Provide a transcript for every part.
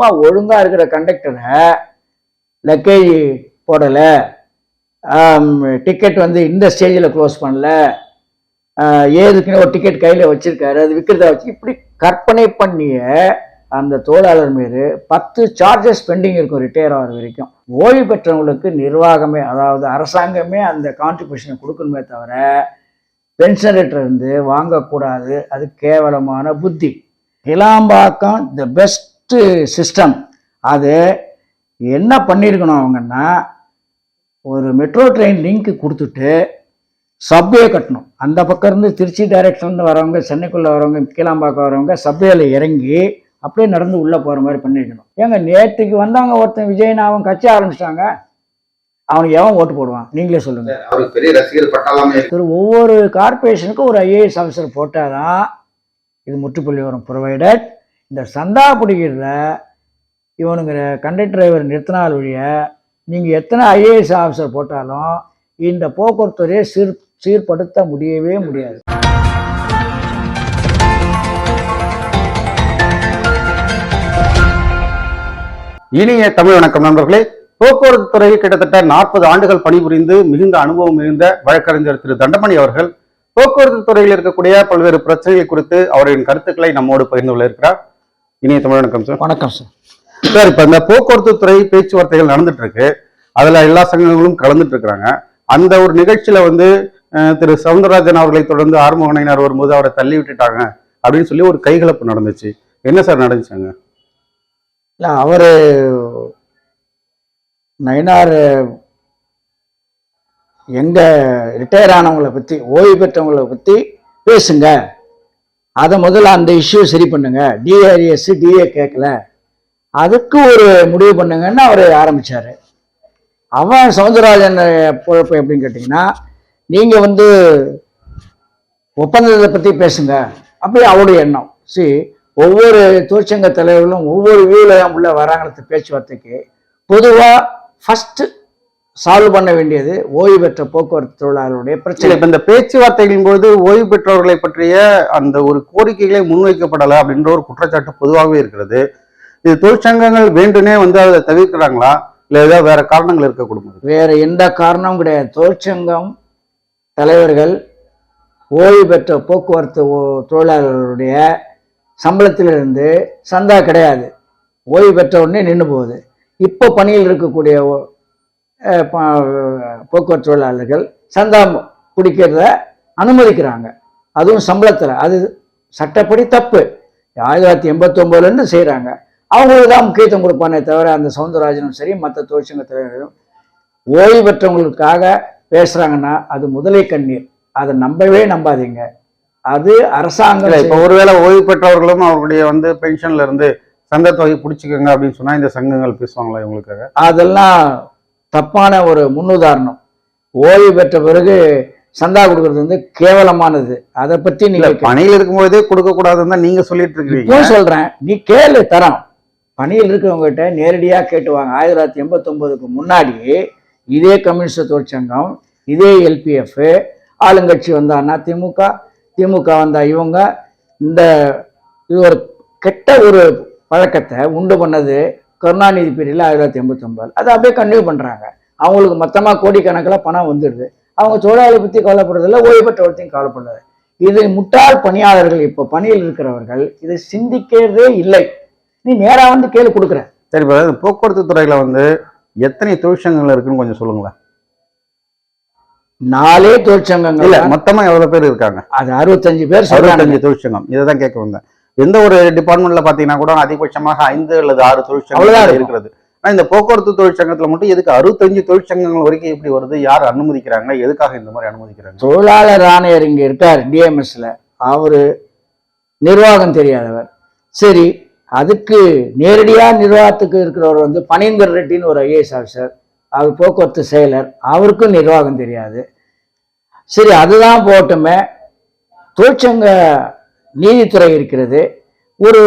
சும்மா ஒழுங்கா இருக்கிற கண்டக்டரை லக்கேஜ் போடலை. டிக்கெட் வந்து இந்த ஸ்டேஜில் க்ளோஸ் பண்ணல. ஏதுக்குன்னு ஒரு டிக்கெட் கையில் வச்சிருக்காரு. அது விற்கிறதா வச்சு இப்படி கற்பனை பண்ணிய அந்த தொழிலாளர் மீது பத்து சார்ஜஸ் பெண்டிங் இருக்கும் ரிட்டையர் ஆகிற வரைக்கும். ஓய்வு பெற்றவங்களுக்கு நிர்வாகமே அதாவது அரசாங்கமே அந்த கான்ட்ரிபியூஷனை கொடுக்கணுமே தவிர பென்ஷனர்கிட்ட இருந்து வாங்கக்கூடாது. அது கேவலமான புத்தி. இலாம்பாக்கம் த பெஸ்ட்டு சிஸ்டம் அது என்ன பண்ணியிருக்கணும் அவங்கன்னா ஒரு மெட்ரோ ட்ரெயின் லிங்க் கொடுத்துட்டு சப்வே கட்டணும். அந்த பக்கம் இருந்து திருச்சி டைரக்ஷன்லேருந்து வரவங்க சென்னைக்குள்ளே வரவங்க கீழாம்பாக்கம் வரவங்க சப்வேல இறங்கி அப்படியே நடந்து உள்ளே போகிற மாதிரி பண்ணியிருக்கணும் ஏங்க நேற்றுக்கு வந்தாங்க ஒருத்தன் விஜய்னு அவன் கட்சி ஆரம்பிச்சிட்டாங்க. அவனுக்கு எவன் ஓட்டு போடுவான்? நீங்களே சொல்லுங்க. அவருக்கு பெரிய ரசிகர் பட்டாளமே ஒவ்வொரு கார்பரேஷனுக்கும் ஒரு ஐஏஎஸ் ஆஃபீஸர் போட்டாதான் இது முற்றுப்புள்ளி வரும் ப்ரொவைடட் இந்த சந்தா பிடிக்கிறத இவனுங்கிற கண்டக்டர் டிரைவர் நிறுத்தினால் ஒழிய நீங்கள் எத்தனை ஐஏஎஸ் ஆஃபீஸர் போட்டாலும் இந்த போக்குவரத்துறையை சீர் சீர்படுத்த முடியவே முடியாது. இனிய தமிழ் வணக்கம் நண்பர்களே. போக்குவரத்து துறையில் கிட்டத்தட்ட நாற்பது ஆண்டுகள் பணிபுரிந்து மிகுந்த அனுபவம் மிகுந்த வழக்கறிஞர் திரு தண்டமணி அவர்கள் போக்குவரத்து துறையில் இருக்கக்கூடிய பல்வேறு பிரச்சனைகள் குறித்து அவரின் கருத்துக்களை நம்மோடு பகிர்ந்து கொள்ள இருக்கிறார். இனிய தமிழ் வணக்கம் சார் வணக்கம் சார் சார் இப்ப இந்த போக்குவரத்து துறை பேச்சுவார்த்தைகள் நடந்துட்டு இருக்கு அதுல எல்லா சங்கங்களும் கலந்துட்டு இருக்கிறாங்க அந்த ஒரு நிகழ்ச்சியில வந்து திரு சவுந்தரராஜன் அவர்களை தொடர்ந்து ஆறுமுகனையினர் வரும்போது அவரை தள்ளி விட்டுட்டாங்க அப்படின்னு சொல்லி ஒரு கைகலப்பு நடந்துச்சு. என்ன சார் நடந்துச்சாங்க? இல்லை அவர் நயினார் எங்க ரிட்டையர் ஆனவங்களை பற்றி ஓய்வு பெற்றவங்களை பற்றி பேசுங்க. அதை முதல்ல அந்த இஷ்யூ சரி பண்ணுங்க. டிஆர்எஸ் டிஏ கேட்கல அதுக்கு ஒரு முடிவு பண்ணுங்கன்னு அவர் ஆரம்பிச்சார். அவன் சவுந்தரராஜன் பொழப்பு எப்படின்னு கேட்டிங்கன்னா நீங்கள் வந்து ஒப்பந்தத்தை பற்றி பேசுங்க. அப்படி அவருடைய எண்ணம். சி ஒவ்வொரு தொழிற்சங்க தலைவர்களும் ஒவ்வொரு வியூவில் உள்ள வராங்கிறது பேச்சுவார்த்தைக்கு பொதுவாக ஃபஸ்ட்டு சால்வ் பண்ண வேண்டியது ஓய்வு பெற்ற போக்குவரத்து தொழிலாளருடைய இல்ல பிரச்சனை இப்ப இந்த பேச்சுவார்த்தைகளின் போது ஓய்வு பெற்றவர்களை பற்றிய அந்த ஒரு கோரிக்கைகளே முன்வைக்கப்படலை அப்படின்ற ஒரு குற்றச்சாட்டு பொதுவாகவே இருக்கிறது. இது தொழிற்சங்கங்கள் வேண்டுனே வந்து அதை தவிர்க்கிறாங்களா? இல்ல ஏதாவது வேற காரணங்கள் இருக்க கூடும்? வேற எந்த காரணமும் கிடையாது. தொழிற்சங்கம் தலைவர்கள் ஓய்வு பெற்ற போக்குவரத்து தொழிலாளர்களுடைய சம்பளத்திலிருந்து சந்தா கிடையாது. ஓய்வு பெற்ற உடனே நின்று போகுது. இப்போ பணியில் இருக்கக்கூடிய போக்குவரத்து தொழிலாளர்கள் சந்தா பிடிக்கிறத அனுமதிக்கிறாங்க. அதுவும் சம்பளத்தில். அது சட்டப்படி தப்பு. ஆயிரத்தி தொள்ளாயிரத்தி எண்பத்தொம்போதுலேருந்து செய்கிறாங்க அவங்களுக்கு தான் முக்கியத்துவம் கொடுப்பானே தவிர அந்த சவுந்தரராஜனும் சரி மற்ற தொழிற்சங்க தலைவர்களும் ஓய்வு பெற்றவங்களுக்காக பேசுறாங்கன்னா அது முதலை கண்ணீர். அதை நம்பவே நம்பாதீங்க. அது அரசாங்கம் இப்ப ஒருவேளை ஓய்வு பெற்றவர்களும் அவருடைய வந்து பென்ஷன்ல இருந்து சந்த தொகை பிடிச்சிக்கோங்க அப்படின்னு சொன்னா இந்த சங்கங்கள் பேசுவாங்களா இவங்களுக்காக? அதெல்லாம் தப்பான ஒரு முன்னுதாரணம். ஓய்வு பெற்ற பிறகு சந்தா கொடுக்கறது வந்து கேவலமானது. அதை பத்தி நீங்க பணியில் இருக்கும்போதே கொடுக்க கூடாதுன்னு தான் நீங்க சொல்லிட்டு இருக்கீங்க சொல்றேன். நீ கேளு தரம். பணியில் இருக்கவங்ககிட்ட நேரடியா கேட்டுவாங்க ஆயிரத்தி தொள்ளாயிரத்தி எண்பத்தொன்பதுக்கு முன்னாடி இதே கம்யூனிஸ்ட் தொழிற்சங்கம் இதே எல்பிஎஃப் ஆளுங்கட்சி வந்தான்னா திமுக திமுக வந்தா இவங்க. இந்த இது ஒரு கெட்ட ஒரு பழக்கத்தை உண்டு பண்ணது கருணாநிதி பீரியடில் ஆயிரத்தி தொள்ளாயிரத்தி எண்பத்தொம்பது அதை அப்படியே கன்டினியூ பண்றாங்க. அவங்களுக்கு மொத்தமாக கோடிக்கணக்கில் பணம் வந்துடுது. அவங்க தொழிலாளி பற்றி கவலைப்படுறதில்ல ஓய்வு பெற்றவர்த்தையும் கவலைப்படுறது இது முட்டாள் பணியாளர்கள் இப்போ பணியில் இருக்கிறவர்கள் இதை சிந்திக்கிறதே இல்லை. நீ நேரா வந்து கேள்வி கொடுக்குற. சரி போக்குவரத்து துறையில வந்து எத்தனை தொழிற்சங்கங்கள் இருக்குன்னு கொஞ்சம் சொல்லுங்களேன். நாலே தொழிற்சங்கங்கள். மொத்தமா எவ்வளவு பேர் இருக்காங்க? அது அறுபத்தஞ்சு பேர் அறுபத்தஞ்சு தொழிற்சங்கம். இதை தான் கேட்க வந்தேன். எந்த ஒரு டிபார்ட்மெண்ட்ல பாத்தீங்கன்னா கூட அதிகபட்சமாக ஐந்து அல்லது ஆறு தொழிற்சங்கங்கள். இருக்கிறது. ஆனா இந்த போக்குவரத்து தொழிற்சங்கத்துல மட்டும் எதுக்கு அறுபத்தஞ்சு தொழிற்சங்கங்கள் வரைக்கும் எப்படி வருது? யார் அனுமதிக்கிறாங்க? எதுக்காக இந்த மாதிரி அனுமதிக்கிறாங்க? தொழிலாளர் ஆணையர் இங்க இருக்கார் டிஎம்எஸ்ல அவரு நிர்வாகம் தெரியாதவர். சரி அதுக்கு நேரடியா நிர்வாகத்துக்கு இருக்கிறவர் வந்து பனீந்தர் ரெட்டின்னு ஒரு ஐஏஎஸ் ஆஃபீஸர் அவர் போக்குவரத்து செயலர். அவருக்கும் நிர்வாகம் தெரியாது. சரி அதுதான் போட்டுமே. தொழிற்சங்க நீதித்துறை இருக்கிறது. ஒரு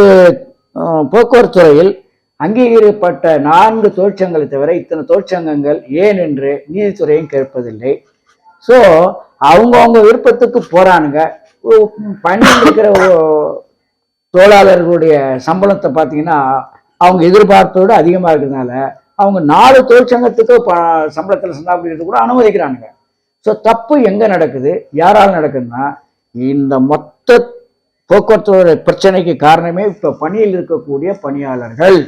போக்குவரத்துறையில் போக்குவரத்து துறையில் அங்கீகரிக்கப்பட்ட நான்கு தொழிற்சங்கங்களை தவிர இத்தனை தொழிற்சங்கங்கள் ஏன் என்று நீதித்துறையும் கேட்பதில்லை. ஸோ அவங்கவுங்க விருப்பத்துக்கு போறானுங்க. பணியில் இருக்கிற தொழிலாளர்களுடைய சம்பளத்தை பார்த்தீங்கன்னா அவங்க எதிர்பார்ப்பதோட அதிகமாக இருக்கிறதுனால அவங்க நாலு தொழிற்சங்கத்துக்கு ப சம்பளத்தில் சந்தாபிடிக்கிறது கூட அனுமதிக்கிறானுங்க. ஸோ தப்பு எங்கே நடக்குது? யாரால் நடக்குதுன்னா இந்த மொத்த போக்குவரத்து பிரச்சனைக்கு காரணமே இப்போ பணியில் இருக்கக்கூடிய பணியாளர்கள்.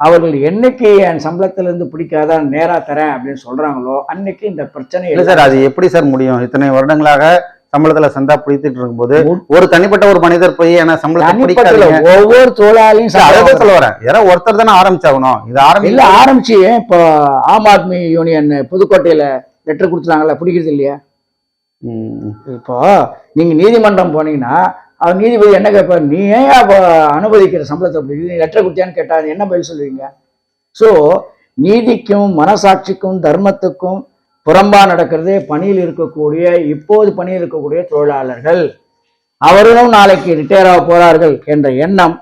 அவர்கள் என்னைக்கு என் சம்பளத்திலிருந்து பிடிக்காத நேரா தரேன் அப்படின்னு சொல்றாங்களோ அன்னைக்கு இந்த பிரச்சனை இல்ல சார் அது எப்படி சார் முடியும்? இத்தனை வருடங்களாக சம்பளத்துல சந்தா பிடித்துட்டு இருக்கும்போது ஒரு தனிப்பட்ட ஒரு மனிதர் போய் தனிப்பட்டல பிடிக்காதீங்க? ஒவ்வொரு தொழிலாளியும் சம்பளம் அதான் சொல்ல வரேன். யாரோ ஒருத்தர் தானே ஆரம்பிச்சாகணும். இது இல்ல ஆரம்பிச்சு இப்போ ஆம் ஆத்மி யூனியன் புதுக்கோட்டையில லெட்டர் கொடுத்துட்டாங்கல்ல பிடிக்கிறது இல்லையா. இப்போ நீங்க நீதிமன்றம் போனீங்கன்னா அவர் நீதிபதி என்ன கேட்பார் நீ ஏன் அப்போ அனுமதிக்கிற சம்பளத்தை நீ லெட்டர் கொடுத்தியான்னு கேட்டா என்ன பதில் சொல்லுவீங்க? ஸோ நீதிக்கும் மனசாட்சிக்கும் தர்மத்துக்கும் புறம்பா நடக்கிறதே பணியில் இருக்கக்கூடிய இப்போது பணியில் இருக்கக்கூடிய தொழிலாளர்கள். அவர்களும் நாளைக்கு ரிட்டையர் ஆக போறார்கள் என்ற எண்ணம்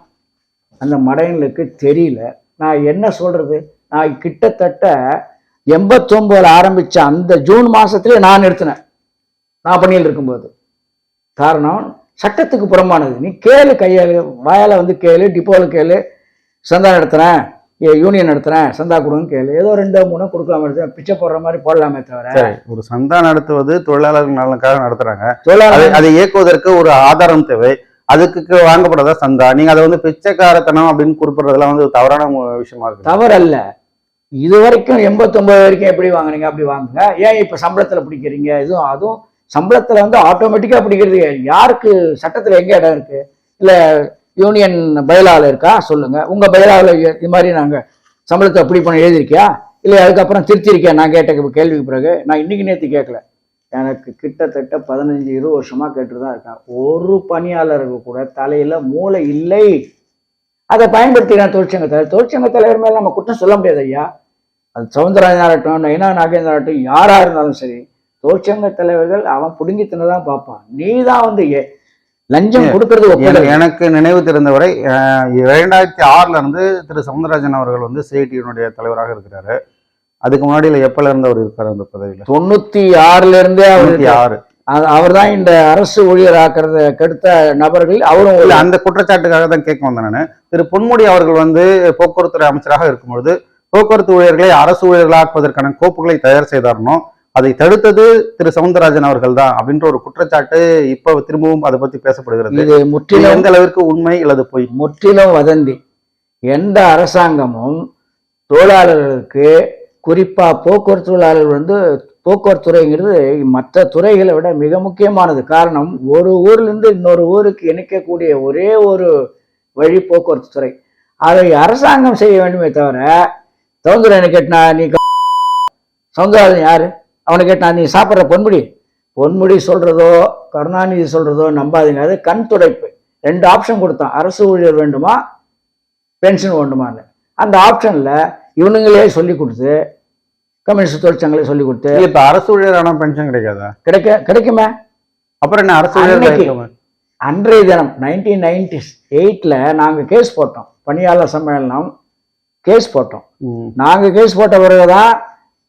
அந்த மடையனுக்கு தெரியல. நான் என்ன சொல்றது? நான் கிட்டத்தட்ட எண்பத்தொன்பதுல ஆரம்பிச்ச அந்த ஜூன் மாதத்துலேயே நான் நிறுத்தினேன். நான் பணியில் இருக்கும்போது. காரணம் சட்டத்துக்கு புறம்பானது. நீ கேளு கையாளு வாயால வந்து கேளு டிப்போவில் கேளு. சந்தா நடத்துறேன் ஏ, யூனியன் நடத்துறேன் சந்தா கொடுங்கன்னு கேளு. ஏதோ ரெண்டோ மூணோ எடுத்து பிச்சை போடுற மாதிரி போடலாமே தவிர. ஒரு சந்தா நடத்துவது தொழிலாளர்கள் நலனுக்காக நடத்துறாங்க. அதை தொழிலாளர் அதை இயக்குவதற்கு ஒரு ஆதாரம் தேவை. அதுக்கு வாங்கப்படாத சந்தா. நீங்க அதை வந்து பிச்சைக்காரத்தனம் அப்படின்னு குறிப்பிடுறதுலாம் வந்து தவறான விஷயமா இருக்கு. தவறல்ல. இது வரைக்கும் எண்பத்தொன்பது வரைக்கும் எப்படி வாங்குனீங்க அப்படி வாங்குங்க. ஏன் இப்ப சம்பளத்துல பிடிக்கிறீங்க? இதுவும் அதுவும் சம்பளத்தில் வந்து ஆட்டோமேட்டிக்காக பிடிக்கிறது யாருக்கு சட்டத்தில் எங்கே இடம் இருக்குது இல்லை யூனியன் பயிலாவில் இருக்கா? சொல்லுங்கள் உங்கள் பயிலாவில் இது மாதிரி நாங்கள் சம்பளத்தை அப்படி பண்ண எழுதிருக்கியா இல்லை அதுக்கப்புறம் திருத்திருக்கேன் நான் கேட்ட கேள்விக்கு பிறகு நான் இன்னைக்கு நேற்று கேட்கல எனக்கு கிட்டத்தட்ட பதினஞ்சு இருபது வருஷமாக கேட்டு தான் இருக்கேன். ஒரு பணியாளருக்கு கூட தலையில் மூளை இல்லை. அதை பயன்படுத்திக்கிறான் தொழிற்சங்க தலைவர் தொழிற்சங்க தலைவர் மேலே நம்ம குற்றம் சொல்ல முடியாது ஐயா. அது சவுந்தரராஜன் ஆகட்டும் நயினா நாகேந்திரன் ஆகட்டும் இருந்தாலும் சரி தொழிற்சங்க தலைவர்கள் அவன் புடுங்கி தின்னதான் பார்ப்பான். நீ தான் வந்து லஞ்சம் கொடுக்கறது எனக்கு நினைவு தெரிந்தவரை இரண்டாயிரத்தி ஆறுல இருந்து திரு சவுந்தரராஜன் அவர்கள் வந்து சிஐடியினுடைய தலைவராக இருக்கிறாரு. அதுக்கு முன்னாடி எப்பல இருந்து அவர் இருக்காரு அந்த பதவியில? தொண்ணூத்தி ஆறுல இருந்தே அவர் ஆறு. அவர் தான் இந்த அரசு ஊழியர் ஆக்குறத கெடுத்த நபர்கள் அவரும் இல்ல அந்த குற்றச்சாட்டுக்காக தான் கேட்க வந்தேன் நானு. திரு பொன்முடி அவர்கள் வந்து போக்குவரத்துறை அமைச்சராக இருக்கும்பொழுது போக்குவரத்து ஊழியர்களை அரசு ஊழியர்களாக்குவதற்கான கோப்புகளை தயார் செய்தாரனோ அதை தடுத்தது திரு சவுந்தரராஜன் அவர்கள் தான் அப்படின்ற ஒரு குற்றச்சாட்டு இப்ப திரும்பவும் அதை பத்தி பேசப்படுகிறது. இது முற்றிலும் எந்த அளவிற்கு உண்மை அல்லது பொய்? முற்றிலும் வதந்தி. எந்த அரசாங்கமும் தொழிலாளர்களுக்கு குறிப்பா போக்குவரத்து தொழிலாளர்கள் வந்து போக்குவரத்து துறைங்கிறது மற்ற துறைகளை விட மிக முக்கியமானது. காரணம் ஒரு ஊர்ல இருந்து இன்னொரு ஊருக்கு இணைக்கக்கூடிய ஒரே ஒரு வழி போக்குவரத்து துறை. அதை அரசாங்கம் செய்ய வேண்டுமே தவிர சவுந்தரன் கேட்டா நீ சவுந்தரராஜன் யாரு? அவனை கேட்டா நீ சாப்பிட்ற பொன்முடி? பொன்முடி சொல்றதோ கருணாநிதி சொல்றதோ நம்பாதீங்க. அது கண் துடைப்பு. ரெண்டு ஆப்ஷன் கொடுத்தான். அரசு ஊழியர் வேண்டுமா பென்ஷன் வேண்டுமான்னு. அந்த ஆப்ஷன்ல இவனுங்களே சொல்லி கொடுத்து கம்யூனிஸ்ட் தொழிற்சங்களே சொல்லி கொடுத்து இப்ப அரசு ஊழியரான பென்ஷன் கிடைக்காதா? கிடைக்க கிடைக்குமே. அப்புறம் என்ன அரசு ஊழியர்? அன்றைய தினம் நைன்டீன் நைன்டி எயிட்ல நாங்க கேஸ் போட்டோம். பணியாளர் சம்மேளனம் கேஸ் போட்டோம். நாங்க கேஸ் போட்ட பிறகுதான்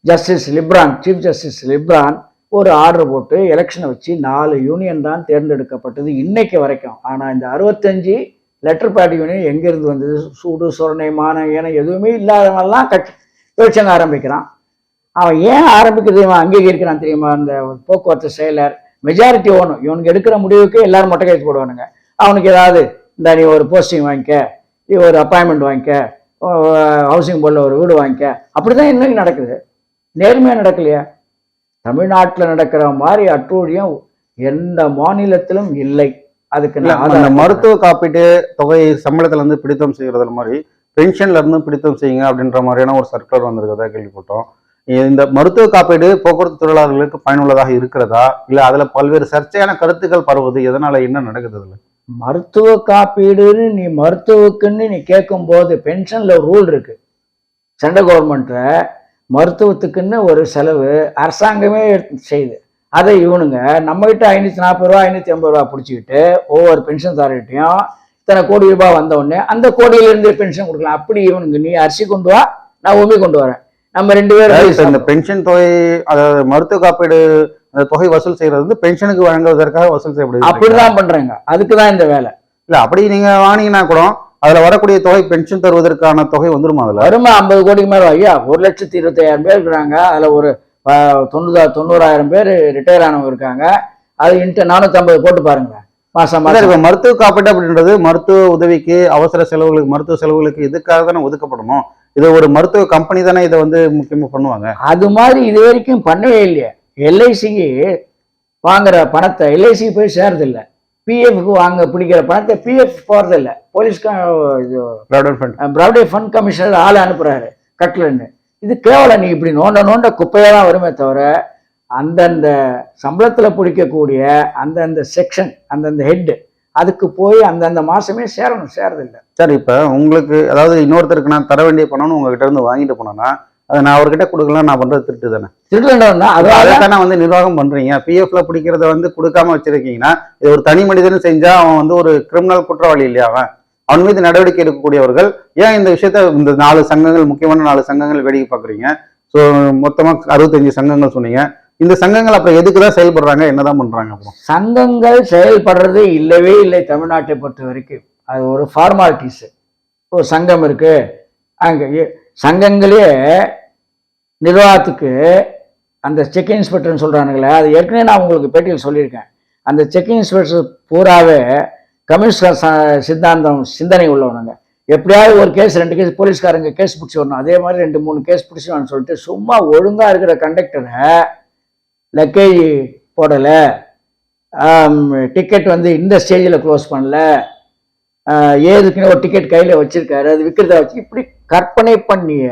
justice Liberhan chief justice Liberhan ஒரு ஆர்டர் போட்டு எலெக்ஷனை வச்சு நாலு யூனியன் தான் தேர்ந்தெடுக்கப்பட்டது இன்னைக்கு வரைக்கும். ஆனால் இந்த அறுபத்தஞ்சு லெட்டர் பேட் யூனியன் எங்கேருந்து வந்தது? சூடு சுரணை மானம் ஏன எதுவுமே இல்லாதவங்கெல்லாம் கட்சி தொழிற்சங்கம் ஆரம்பிக்கிறான். அவன் ஏன் ஆரம்பிக்கிறது? இவன் அங்கீகரிக்கிறான் தெரியுமா? அந்த போக்குவரத்து செயலர் மெஜாரிட்டி ஓனும் இவனுக்கு எடுக்கிற முடிவுக்கு எல்லாரும் மொட்டை கைத்து போடுவானுங்க. அவனுக்கு ஏதாவது இந்த நீ ஒரு போஸ்டிங் வாங்கிக்க நீ ஒரு அப்பாயின்மெண்ட் வாங்கிக்க ஹவுசிங் போர்டில் ஒரு வீடு வாங்கிக்க. அப்படி தான் இன்னைக்கு நடக்குது. நேர்மையா நடக்கலையா? தமிழ்நாட்டில் நடக்கிற மாதிரி அட்டூழியம் எந்த மாநிலத்திலும் இல்லை. அதுக்கு அந்த மருத்துவ காப்பீட்டு தொகை சம்பளத்துல இருந்து பிடித்தம் செய்யறதுல மாதிரி பென்ஷன்ல இருந்து பிடித்தம் செய்யுங்க அப்படின்ற மாதிரியான ஒரு சர்க்குலர் வந்திருக்கிறதா கேள்விப்பட்டோம். இந்த மருத்துவ காப்பீடு போக்குவரத்து தொழிலாளர்களுக்கு பயனுள்ளதாக இருக்கிறதா? இல்ல அதுல பல்வேறு சர்ச்சையான கருத்துக்கள் பரவுது எதனால என்ன நடக்குது அதுல? மருத்துவ காப்பீடுன்னு நீ மருத்துவக்குன்னு நீ கேட்கும் போது பென்ஷன்ல ரூல் இருக்கு. சென்ட்ரல் கவர்மெண்ட்ல மருத்துவத்துக்குன்னு ஒரு செலவு அரசாங்கமே செய்யுது அதை இவனுங்க நம்ம கிட்ட ஐநூத்தி நாற்பது ரூபா ஐநூத்தி ஐம்பது ரூபா பிடிச்சிக்கிட்டு ஒவ்வொரு பென்ஷன் தாரிட்டையும் இத்தனை கோடி ரூபாய் வந்த உடனே அந்த கோடியில இருந்து பென்ஷன் கொடுக்கலாம். அப்படி இவனுங்க நீ அரிசி கொண்டு வா நான் உமி கொண்டு வரேன். நம்ம ரெண்டு இப்ப இந்த பேரும் பென்ஷன் தொகை அதாவது மருத்துவ காப்பீடு அந்த தொகை வசூல் செய்யறது வந்து பென்ஷனுக்கு வழங்குவதற்காக வசூல் செய்யப்படுது. அப்படிதான் பண்றாங்க. அதுக்கு தான் இந்த வேலை. இல்ல அப்படி நீங்க வாங்கினீங்கன்னா கூட அதுல வரக்கூடிய தொகை பென்ஷன் தருவதற்கான தொகை வந்துருமா அதுல? வருமா? ஐம்பது கோடிக்கு மேல ஐயா ஒரு லட்சத்தி இருபத்தாயிரம் பேர் இருக்கிறாங்க. அதுல ஒரு தொண்ணூறு தொண்ணூறாயிரம் பேர் ரிட்டையர் ஆனவங்க இருக்காங்க. அது இன்ட்டு நானூத்தி ஐம்பது போட்டு பாருங்க. மாசம் இப்ப மருத்துவ காப்பீடு அப்படின்றது மருத்துவ உதவிக்கு அவசர செலவுகளுக்கு மருத்துவ செலவுகளுக்கு இதுக்காக தானே ஒதுக்கப்படணும்? இது ஒரு மருத்துவ கம்பெனி தானே இதை வந்து முக்கியமா பண்ணுவாங்க? அது மாதிரி இது வரைக்கும் பண்ணவே இல்லையே. எல்ஐசிக்கு வாங்குற பணத்தை எல்ஐசிக்கு போய் சேரதில்ல பிஎஃப்க்கு வாங்க பிடிக்கிற பணத்தை பிஎஃப் போறதில்ல போலீஸ்க்கு இது ப்ராவிடன்ட் ஃபண்ட் கமிஷனர் ஆள் அனுப்புறாரு கட்டலன்னு இது கேவலம் நீ இப்படி நோண்ட நோண்ட குப்பையா தான் வருமே தவிர அந்தந்த சம்பளத்துல பிடிக்கக்கூடிய அந்தந்த செக்ஷன் அந்தந்த ஹெட் அதுக்கு போய் அந்தந்த மாசமே சேரணும் சேரதில்லை. சார் இப்ப உங்களுக்கு அதாவது இன்னொருத்தருக்கு நான் தர வேண்டிய பணம்னு உங்ககிட்ட இருந்து வாங்கிட்டு போனேன்னா அதை நான் அவர்கிட்ட கொடுக்கலாம் நான் பண்றது திருட்டு தானே? திருடனா அதை அதாவது தானே வந்து நிர்வாகம் பண்றீங்க. பிஎஃப்ல பிடிக்கிறத வந்து கொடுக்காம வச்சிருக்கீங்கன்னா இது ஒரு தனி மனிதன் செஞ்சா அவன் வந்து ஒரு கிரிமினல் குற்றவாளி இல்லையா அவன்? அவன் மீது நடவடிக்கை எடுக்கக்கூடியவர்கள் ஏன் இந்த விஷயத்த இந்த நாலு சங்கங்கள் முக்கியமான நாலு சங்கங்கள் வேடிக்கை பாக்குறீங்க ஸோ மொத்தமா அறுபத்தஞ்சு சங்கங்கள் சொன்னீங்க. இந்த சங்கங்கள் அப்புறம் எதுக்கு தான் செயல்படுறாங்க? என்னதான் பண்றாங்க அப்புறம்? சங்கங்கள் செயல்படுறது இல்லவே இல்லை தமிழ்நாட்டை பொறுத்த வரைக்கும். அது ஒரு ஃபார்மாலிட்டிஸ் ஒரு சங்கம் இருக்கு. அங்க சங்கங்களே நிர்வாகத்துக்கு அந்த செக் இன்ஸ்பெக்டர்னு சொல்கிறானுங்களே அது ஏற்கனவே நான் உங்களுக்கு பேட்டியில் சொல்லியிருக்கேன். அந்த செக் இன்ஸ்பெக்டர் பூராவே கம்யூனிஸ்ட் சித்தாந்தம் சிந்தனை உள்ளவனுங்க. எப்படியாவது ஒரு கேஸ் ரெண்டு கேஸ் போலீஸ்காரங்க கேஸ் பிடிச்சி வரணும். அதே மாதிரி ரெண்டு மூணு கேஸ் பிடிச்சிவான்னு சொல்லிட்டு சும்மா ஒழுங்காக இருக்கிற கண்டக்டரை லக்கேஜ் போடலை. டிக்கெட் வந்து இந்த ஸ்டேஜில் க்ளோஸ் பண்ணல. ஏதுக்குன்னு ஒரு டிக்கெட் கையில் வச்சிருக்காரு. அது விற்கிறத வச்சு இப்படி கற்பனை பண்ணிய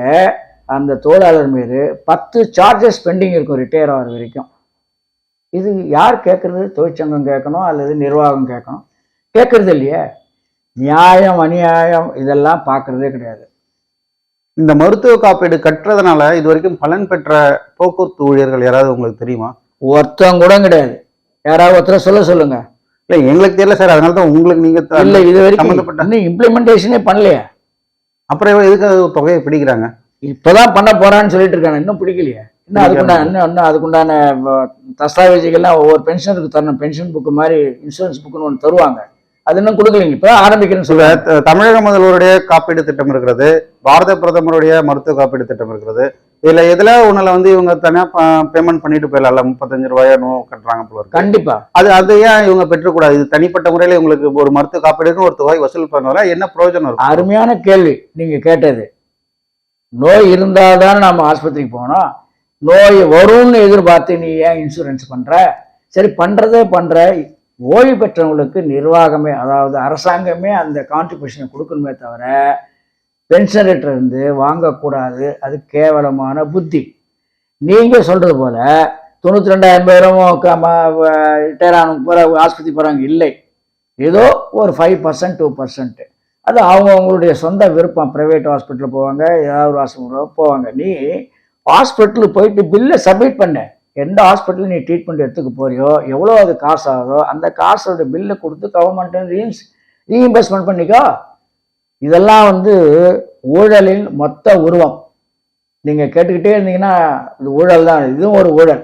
அந்த தொழிலாளர் மீது பத்து சார்ஜஸ் பெண்டிங் இருக்கும் ரிட்டையர் ஆகிற வரைக்கும். இது யார் கேட்கறது? தொழிற்சங்கம் கேட்கணும் அல்லது நிர்வாகம் கேட்கணும்? கேட்கறது இல்லையே. நியாயம் அநியாயம் இதெல்லாம் பார்க்கறதே கிடையாது. இந்த மருத்துவ காப்பீடு கட்டுறதுனால இது வரைக்கும் பலன் பெற்ற போக்குவரத்து ஊழியர்கள் யாராவது உங்களுக்கு தெரியுமா? ஒருத்தம் கூட கிடையாது. யாராவது ஒருத்தரை சொல்ல சொல்லுங்க. இல்ல எங்களுக்கு தெரியல சார். அதனால தான் உங்களுக்கு நீங்க த- இல்லை இது வரைக்கும் சம்மந்தப்பட்ட- இம்ப்ளிமெண்டேஷனே பண்ணலையே. அப்புறம் எதுக்கு தொகையை பிடிக்கிறாங்க? இப்பதான் பண்ண போறான்னு சொல்லிட்டு இருக்காங்க இன்னும் பிடிக்கலையே. இன்னும் அதுக்குண்டான இன்னும் இன்னும் அதுக்குண்டான தஸ்தாவேஜுகள்லாம் ஒவ்வொரு பென்ஷனுக்கு தரணும். பென்ஷன் புக்கு மாதிரி இன்சூரன்ஸ் புக்குன்னு ஒன்று தருவாங்க. அது இன்னும் கொடுக்கலைங்க. இப்போ ஆரம்பிக்கிறேன்னு சில சொல்லுவாங்க த- தமிழக முதல்வருடைய காப்பீடு திட்டம் இருக்கிறது பாரத பிரதமருடைய மருத்துவ காப்பீடு திட்டம் இருக்கிறது. இதுல எதுல ஒண்ணுல வந்து இவங்க தனியா பேமெண்ட் பண்ணிட்டு போயிடலாம்ல? முப்பத்தஞ்சு ரூபாயோ கட்டுறாங்க போல இருக்கு. கண்டிப்பா. அது அது ஏன் இவங்க பெற்றக்கூடாது? இது தனிப்பட்ட முறையில உங்களுக்கு ஒரு மருத்துவ காப்பீடுன்னு ஒரு தொகை வசூல் பண்ணுவா என்ன பிரயோஜனம் இருக்கும் அருமையான கேள்வி. நீங்க கேட்டது. நோய் இருந்தால் தானே நம்ம ஆஸ்பத்திரிக்கு போகணும். நோய் வரும்னு எதிர்பார்த்து நீ ஏன் இன்சூரன்ஸ் பண்ணுற சரி பண்ணுறதே பண்ணுற ஓய்வு பெற்றவங்களுக்கு நிர்வாகமே அதாவது அரசாங்கமே அந்த கான்ட்ரிபியூஷனை கொடுக்கணுமே தவிர பென்ஷன்கிட்ட இருந்து வாங்கக்கூடாது. அது கேவலமான புத்தி. நீங்கள் சொல்கிறது போல் தொண்ணூற்றி ரெண்டாயிரம் பேரும் ரிட்டையர் ஆனவங்க போகிற ஆஸ்பத்திரி போகிறாங்க இல்லை. ஏதோ ஒரு ஃபைவ் பர்சன்ட் டூ பர்சன்ட்டு அது அவங்கவுங்களுடைய சொந்த விருப்பம். ப்ரைவேட் ஹாஸ்பிட்டலில் போவாங்க ஏதாவது ஒரு ஹாஸ்பிட்டலில் போவாங்க. நீ ஹாஸ்பிட்டலுக்கு போயிட்டு பில்லை சப்மிட் பண்ண. எந்த ஹாஸ்பிட்டலில் நீ ட்ரீட்மெண்ட் எடுத்துக்க போறியோ எவ்வளோ அது காசு ஆகுதோ அந்த காசோட பில்லை கொடுத்து கவர்மெண்ட்டு ரீன்ஸ் ரீஇம்பர்ஸ்மெண்ட் பண்ணிக்கோ. இதெல்லாம் வந்து ஊழலின் மொத்த உருவம். நீங்கள் கேட்டுக்கிட்டே இருந்தீங்கன்னா இது ஊழல் தான். இதுவும் ஒரு ஊழல்.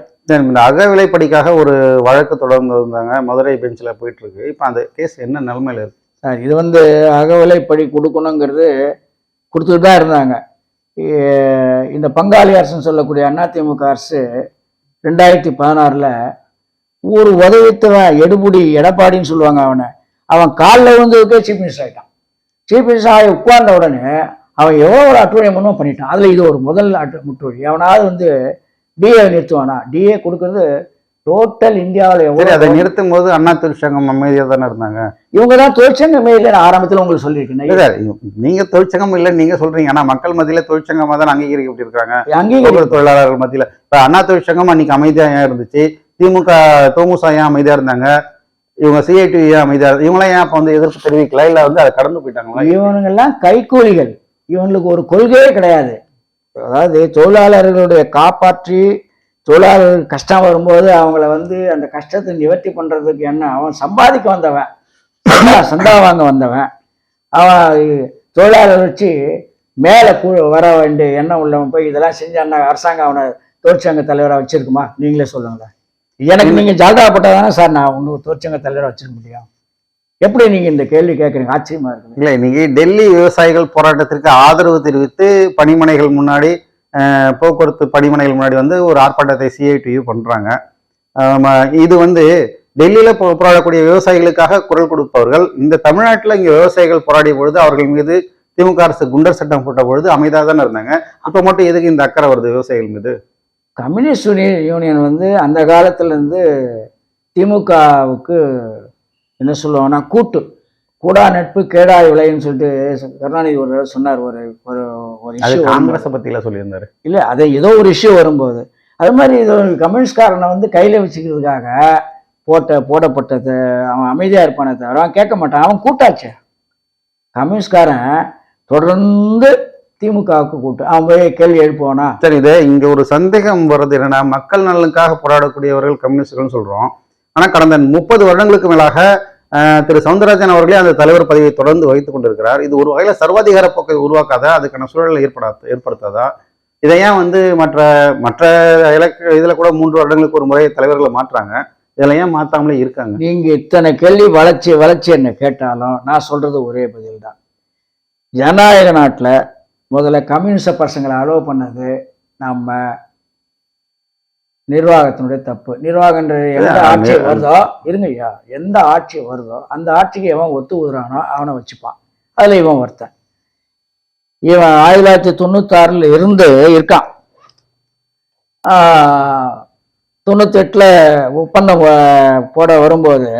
இந்த அகவிலைப்படிக்காக ஒரு வழக்கு தொடர்ந்து இருந்தாங்க மதுரை பெஞ்சில் போயிட்டுருக்கு இப்போ அந்த கேஸ் என்ன நிலமையில இருக்குது இது வந்து அகவிலைப்படி கொடுக்கணுங்கிறது கொடுத்துட்டு தான் இருந்தாங்க. இந்த பங்காளி அரசுன்னு சொல்லக்கூடிய அதிமுக அரசு ரெண்டாயிரத்தி பதினாறில் ஒரு உதவித்தவன் எடுபுடி எடப்பாடின்னு சொல்லுவாங்க அவனை. அவன் காலில் விழுந்ததுக்கே சீஃப் மினிஸ்டர் ஆகிட்டான் சீஃப் மினிஸ்டர் ஆகி உட்கார்ந்த உடனே அவன் எவ்வளோ ஒரு அட்டுழியமனும் பண்ணிட்டான். அதில் இது ஒரு முதல் அட்டு முட்டுவழி அவனாவது வந்து டிஏ நிறுத்துவானா? டிஏ கொடுக்கறது டோட்டல் இந்தியாவில் அதை நிறுத்தும் போது அண்ணா தொழிற்சங்கம் அமைதியா தானே இருந்தாங்க? இவங்க தான் தொழிற்சங்கமே இல்லை நான் ஆரம்பத்தில் உங்களுக்கு சொல்லியிருக்கேன். இல்ல சார், நீங்க தொழிற்சங்கம் இல்ல நீங்க சொல்றீங்க. ஆனா மக்கள் மத்தியில தொழிற்சங்கமா தான் அங்கீகரிக்கப்பட்டிருக்காங்க அங்கீகரி போக்குவரத்து தொழிலாளர்கள் மத்தியில. இப்ப அண்ணா தொழிற்சங்கம் அன்னைக்கு அமைதியா ஏன் இருந்துச்சு? திமுக தோமுசா ஏன் அமைதியா இருந்தாங்க? இவங்க சிஐடி ஏன் அமைதியா இவங்களாம் ஏன் அப்ப வந்து எதிர்ப்பு தெரிவிக்கல? இல்ல வந்து அதை கடந்து போயிட்டாங்களா? இவனுங்கெல்லாம் கைக்கூலிகள் இவங்களுக்கு ஒரு கொள்கையே கிடையாது. அதாவது தொழிலாளர்களுடைய காப்பாற்றி தொழிலாளர்கள் கஷ்டம் வரும்போது அவங்கள வந்து அந்த கஷ்டத்தை நிவர்த்தி பண்ணுறதுக்கு என்ன? அவன் சம்பாதிக்க வந்தவன். சந்தா வாங்க வந்தவன். அவன் தொழிலாளர் வச்சு மேலே கூ வர வேண்டிய எண்ணம் உள்ளவன் போய் இதெல்லாம் செஞ்சான்னா அரசாங்கம் அவனை தொழிற்சங்க தலைவராக வச்சிருக்குமா? நீங்களே சொல்லுங்களேன். எனக்கு நீங்கள் ஜாதகப்பட்டா தானே சார் நான் உங்களுக்கு தொழிற்சங்க தலைவராக வச்சிருக்க முடியும். எப்படி நீங்க இந்த கேள்வி கேட்குறீங்க ஆச்சரியமா இருக்கு இல்லை இன்னைக்கு டெல்லி விவசாயிகள் போராட்டத்திற்கு ஆதரவு தெரிவித்து பணிமனைகள் முன்னாடி போக்குவரத்து பணிமனைகள் முன்னாடி வந்து ஒரு ஆர்ப்பாட்டத்தை சிஐடியு பண்ணுறாங்க இது வந்து டெல்லியில் போ- போராடக்கூடிய விவசாயிகளுக்காக குரல் கொடுப்பவர்கள் இந்த தமிழ்நாட்டில் இங்கே விவசாயிகள் போராடிய பொழுது அவர்கள் மீது திமுக அரசு குண்டர் சட்டம் போட்ட பொழுது அமைதியாக தானே இருந்தாங்க. அப்போ மட்டும் எதுக்கு இந்த அக்கறை வருது விவசாயிகள் மீது? கம்யூனிஸ்ட் யூனியன் வந்து அந்த காலத்துலேருந்து திமுகவுக்கு என்ன சொல்லுவாங்கன்னா கூட்டு. கூடா நட்பு கேடா விளைன்னு சொல்லிட்டு கருணாநிதி ஒரு சொன்னார் ஒரு ஒரு அது. காங்கிரஸை எல்லாம் சொல்லியிருந்தாரு. இல்லை அது ஏதோ ஒரு இஷ்யூ வரும்போது. அது மாதிரி இது கம்யூனிஸ்ட்காரனை வந்து கையில் வச்சுக்கிறதுக்காக போட்ட போடப்பட்டது அவன் அமைதியாக இருப்பானே தவிர அவன் கேட்க மாட்டான். அவன் கூட்டாச்சே. கம்யூனிஸ்ட்காரன் தொடர்ந்து திமுகவுக்கு கூட்டு. அவன் போய் கேள்வி எழுப்புவானா? சரி இது இங்க ஒரு சந்தேகம் வர்றது என்னன்னா மக்கள் நலனுக்காக போராடக்கூடியவர்கள் கம்யூனிஸ்டுகள் சொல்றோம். ஆனா கடந்த முப்பது வருடங்களுக்கு மேலாக திரு சவுந்தரராஜன் அவர்களே அந்த தலைவர் பதவியை தொடர்ந்து வகித்துக் கொண்டிருக்கிறார். இது ஒரு வகையில் சர்வாதிகார போக்கை உருவாக்காதா? அதுக்கான சூழலை ஏற்படாத ஏற்படுத்தாதா? இதை ஏன் வந்து மற்ற மற்ற இலக்கு இதில் கூட மூன்று வருடங்களுக்கு ஒரு முறை தலைவர்களை மாற்றுறாங்க இதில் ஏன் மாற்றாமலே இருக்காங்க? நீங்கள் இத்தனை கேள்வி வளர்ச்சி வளர்ச்சி என்ன கேட்டாலும் நான் சொல்கிறது ஒரே பதில் தான். ஜனநாயக நாட்டில் முதல்ல கம்யூனிஸ்ட பசங்களை அலோவ் பண்ணது நம்ம நிர்வாகத்தினுடைய தப்பு. நிர்வாகன்ற எந்த ஆட்சி வருதோ இருங்க ஐயா எந்த ஆட்சி வருதோ அந்த ஆட்சிக்கு எவன் ஒத்து ஊதுறானோ அவனை வச்சுப்பான். அதுல இவன் ஒருத்தன். இவன் ஆயிரத்தி தொள்ளாயிரத்தி தொண்ணூத்தாறுல இருந்து இருக்கான். தொண்ணூத்தெட்டில் ஒப்பந்தம் போட வரும்போது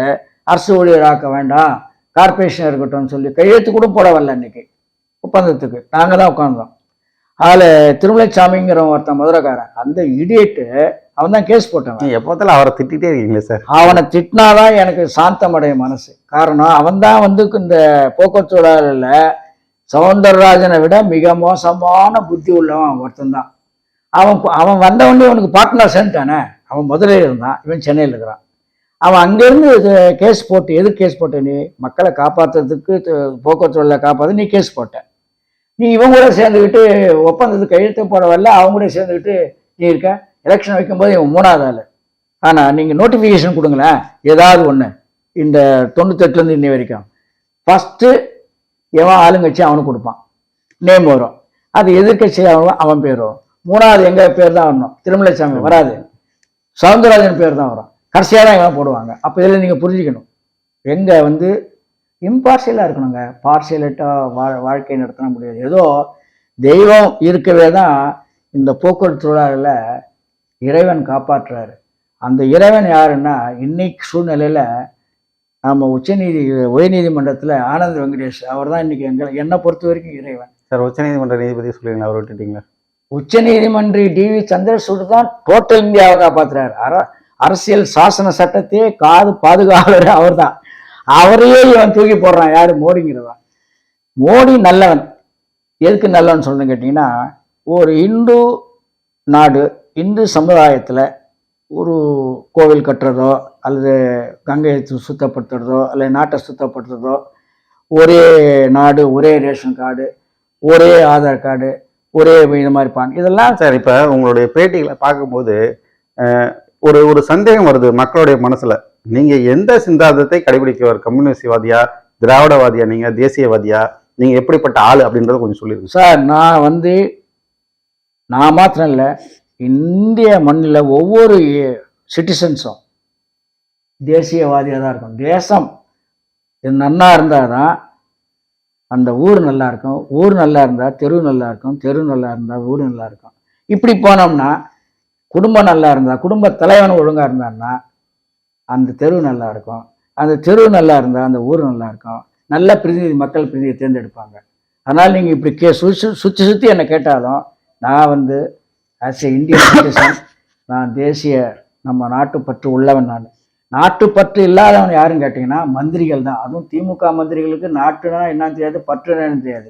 அரசு ஊழியராக்க வேண்டாம் கார்பரேஷன் இருக்கட்டும்னு சொல்லி கையெழுத்து கூட போட வரல இன்னைக்கு ஒப்பந்தத்துக்கு. நாங்கள் தான் உட்காந்தோம் அதில் திருமலைச்சாமிங்கிற ஒருத்தன் மதுரைக்காரன் அந்த இடியேட்டு அவன் தான் கேஸ் போட்டவன். நீங்க எப்போத்தாலும் அவரை திட்டிகிட்டே இருக்கீங்களே சார்? அவனை திட்டினாதான் எனக்கு சாந்தமடைய மனசு. காரணம் அவன் தான் வந்து இந்த போக்குவரத்து தொழிலாளர்ல சவுந்தரராஜனை விட மிக மோசமான புத்தி உள்ளவன் ஒருத்தன் தான் அவன் அவன் வந்தவொடனே அவனுக்கு பார்ட்னர் சேர்ந்துட்டானே அவன் மதுரையில் இருந்தான் இவன் சென்னையில் இருக்கிறான். அவன் அங்கேருந்து கேஸ் போட்டு எது கேஸ் போட்ட நீ? மக்களை காப்பாற்றுறதுக்கு போக்குவரத்து தொழிலை காப்பாற்ற நீ கேஸ் போட்ட. நீ இவன் கூட சேர்ந்துக்கிட்டு ஒப்பந்தத்துக்கு கையெழுத்து போட வரல அவங்க கூட சேர்ந்துக்கிட்டு நீ இருக்க. எலெக்ஷன் வைக்கும்போது இவன் மூணாவது ஆள். ஆனால் நீங்கள் நோட்டிஃபிகேஷன் கொடுங்களேன். ஏதாவது ஒன்று இந்த தொண்ணூத்தெட்டுலேருந்து இன்னி வரைக்கும். ஃபஸ்ட்டு எவன் ஆளுங்கட்சி அவனுக்கு கொடுப்பான். நேம் வரும். அது எதிர்கட்சி அவன் அவன் பேர் வரும். மூணாவது எங்கள் பேர் தான் வரணும். திருமலைசாமி வராது. சவுந்தரராஜன் பேர் தான் வரும். கடைசியாக தான் இவன் போடுவாங்க. அப்போ இதில் நீங்கள் புரிஞ்சுக்கணும். எங்கே வந்து இம்பார்சியலாக இருக்கணுங்க. பார்ஷியலிட்டாக வா வாழ்க்கை நடத்த முடியாது. ஏதோ தெய்வம் இருக்கவே தான் இந்த போக்குவரத்து தொழிலாளர்களை இறைவன் காப்பாற்றுறாரு அந்த இறைவன் யாருன்னா இன்னைக்கு சூழ்நிலையில நம்ம உச்சநீதி உயர்நீதிமன்றத்தில் ஆனந்த் வெங்கடேஷ் அவர் தான் இன்னைக்கு எங்களை என்னை பொறுத்த வரைக்கும் இறைவன். சார் உச்சநீதிமன்ற நீதிபதி சொல்லுவீங்களா அவர் விட்டுட்டீங்களா? உச்சநீதிமன்றி டிவி சந்திரசூட் தான் டோட்டல் இந்தியாவை காப்பாத்துறாரு. அர அரசியல் சாசன சட்டத்தையே காது பாதுகாவலர் அவர் தான் அவரையே இவன் தூக்கி போடுறான். யாரு? மோடிங்கிறவன். மோடி நல்லவன். எதுக்கு நல்லவன் சொல்லணும்னு கேட்டிங்கன்னா ஒரு இந்து நாடு இந்து சமுதாயத்தில் ஒரு கோவில் கட்டுறதோ அல்லது கங்கையை சுத்தப்படுத்துறதோ அல்லது நாட்டை சுத்தப்படுத்துறதோ ஒரே நாடு ஒரே ரேஷன் கார்டு ஒரே ஆதார் கார்டு ஒரே இது மாதிரி பான் இதெல்லாம் சார் இப்ப உங்களுடைய பேட்டிகளை பார்க்கும்போது ஒரு ஒரு சந்தேகம் வருது மக்களுடைய மனசுல. நீங்க எந்த சிந்தாந்தத்தை கடைபிடிக்கிறவர் கம்யூனிஸ்ட்வாதியா திராவிடவாதியா நீங்க தேசியவாதியா? நீங்க எப்படிப்பட்ட ஆளு அப்படின்றத கொஞ்சம் சொல்லிருங்க. சார் நான் வந்து நான் மாத்திரம் இல்லை இந்திய மண்ணில் ஒவ்வொரு சிட்டிசன்ஸும் தேசியவாதியாக தான் இருக்கும் தேசம் இது நன்னா இருந்தால் தான் அந்த ஊர் நல்லா இருக்கும். ஊர் நல்லா இருந்தால் தெரு நல்லா இருக்கும். தெரு நல்லா இருந்தால் ஊர் நல்லா இருக்கும். இப்படி போனோம்னா குடும்பம் நல்லா இருந்தால் குடும்ப தலைவன் ஒழுங்காக இருந்தான்னா அந்த தெரு நல்லா இருக்கும். அந்த தெரு நல்லா இருந்தால் அந்த ஊர் நல்லா இருக்கும். நல்ல பிரதிநிதி மக்கள் பிரதிநிதியை தேர்ந்தெடுப்பாங்க. அதனால் நீங்கள் இப்படி கே சுற்றி சுற்றி சுற்றி என்னை கேட்டாலும் நான் வந்து ஆஸ் ஏ இந்தியன் சிட்டிசன் நான் தேசிய நம்ம நாட்டுப்பற்று உள்ளவன் நான். நாட்டுப்பற்று இல்லாதவன் யாருன்னு கேட்டிங்கன்னா மந்திரிகள் தான். அதுவும் திமுக மந்திரிகளுக்கு நாட்டுனா என்னன்னு தெரியாது பற்று என்னன்னு தெரியாது.